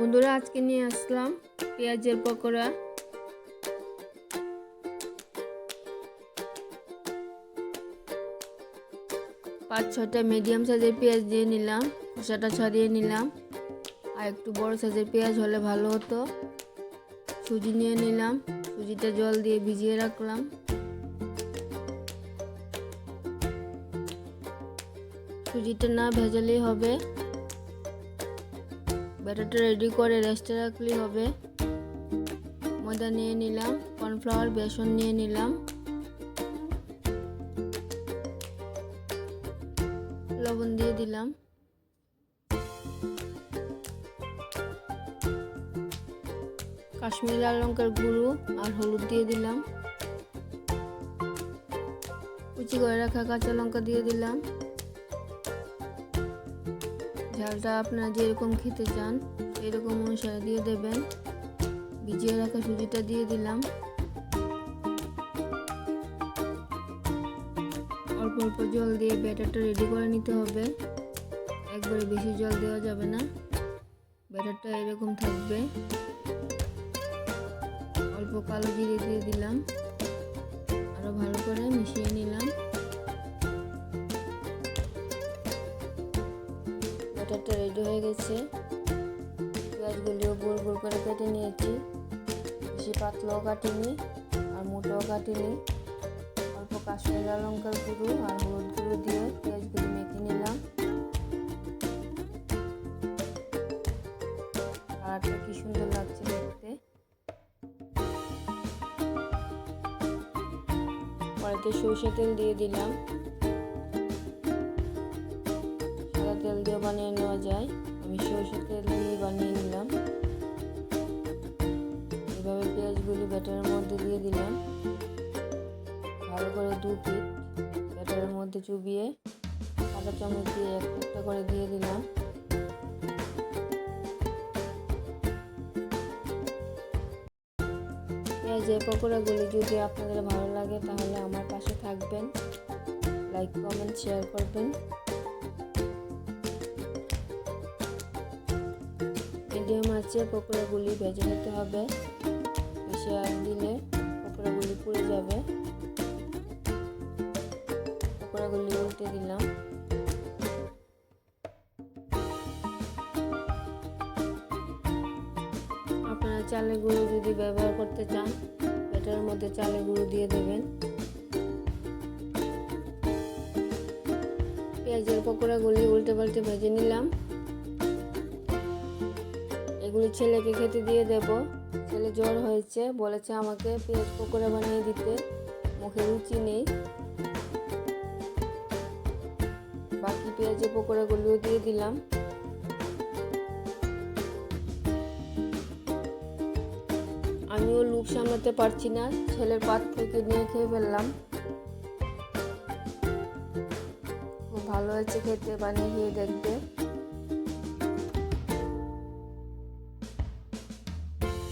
বন্ধুরা, আজকে নিয়ে আসলাম পেঁয়াজের পকোড়া। পাঁচ ছটা মিডিয়াম সাইজের পেঁয়াজ দিয়ে নিলাম, খোসাটা ছড়িয়ে নিলাম। আর একটু বড় সাইজের পেঁয়াজ হলে ভালো হতো। সুজি নিয়ে নিলাম, সুজিটা জল দিয়ে ভিজিয়ে রাখলাম। সুজিটা না ভেজালেই হবে। ব্যাটারটা রেডি করে রেস্টে রাখলেই হবে। ময়দা নিয়ে নিলাম কর্নফ্লাওয়ার বেসন নিয়ে নিলাম। লবণ দিয়ে দিলাম। কাশ্মীরি লাল লঙ্কার গুঁড়ো আর হলুদ দিয়ে দিলাম। কুচি করে রাখা কাঁচা লঙ্কা দিয়ে দিলাম। ঝালটা আপনারা যেরকম খেতে চান এরকম অনুসারে দিয়ে দেবেন। ভিজিয়ে রাখা সুজিটা দিয়ে দিলাম। অল্প অল্প জল দিয়ে ব্যাটারটা রেডি করে নিতে হবে। একবারে বেশি জল দেওয়া যাবে না। ব্যাটারটা এরকম থাকবে। অল্প কালো জিরে দিয়ে দিলাম। আরও ভালো করে মিশিয়ে নিলাম। ব্যাটারটা রেডি হয়ে গেছে। পেঁয়াজগুলিও গোল গোল করে কেটে নিয়েছি। বেশি পাতলাও কাটিনি আর মোটাও কাটিনি। অল্প কাশ্মীর লঙ্কার গুঁড়ো আর হলুদ গুঁড়ো দিয়ে পেঁয়াজগুলি মেখে নিলাম। কালারটা কি সুন্দর লাগছে দেখতে। কড়াইতে সরষে তেল দিয়ে দিলাম। তেল দিয়ে বানিয়ে নেওয়া যায়। আমি সরষের তেল দিয়ে বানিয়ে নিলাম। এভাবে পেঁয়াজগুলি ব্যাটারের মধ্যে দিয়ে দিলাম। ভালো করে দু পিট ব্যাটারের মধ্যে চুবিয়ে কাঁচা চামচ দিয়ে এক একটা করে দিয়ে দিলাম। পেঁয়াজের পকোড়াগুলি যদি আপনাদের ভালো লাগে তাহলে আমার পাশে থাকবেন। লাইক কমেন্ট শেয়ার করবেন। মিডিয়াম আছে পকোড়াগুলি ভেজে নিতে হবে। বেশি আগ দিলে পকোড়াগুলি পুড়ে যাবে। পকোড়াগুলি উল্টে দিলাম। আপনারা চালের গুঁড়ো যদি ব্যবহার করতে চান, এটার মধ্যে চালের গুঁড়ো দিয়ে দেবেন। পেঁয়াজের পকোড়াগুলি উল্টে পাল্টে ভেজে নিলাম। এগুলি ছেলেকে খেতে দিয়ে দেব। ছেলে জ্বর হয়েছে, বলেছে আমাকে পেঁয়াজ পকোড়া বানিয়ে দিতে। মুখে রুচি নেই। বাকি পেঁয়াজের পকোড়াগুলিও দিয়ে দিলাম। আমিও লুক সামলাতে পারছি না, ছেলের পাত থেকে নিয়ে খেয়ে ফেললাম। ভালো হয়েছে খেতে, বানিয়ে খেয়ে দেখতে।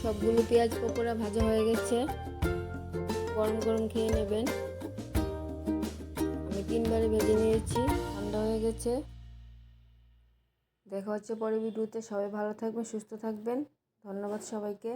সবগুলো পেঁয়াজ পকোড়া ভাজা হয়ে গেছে। গরম গরম খেয়ে নেবেন। আমি তিনবারে ভেজে নিয়েছি, ঠান্ডা হয়ে গেছে। দেখা হচ্ছে পরে ভিডিওতে। সবাই ভালো থাকবেন, সুস্থ থাকবেন। ধন্যবাদ সবাইকে।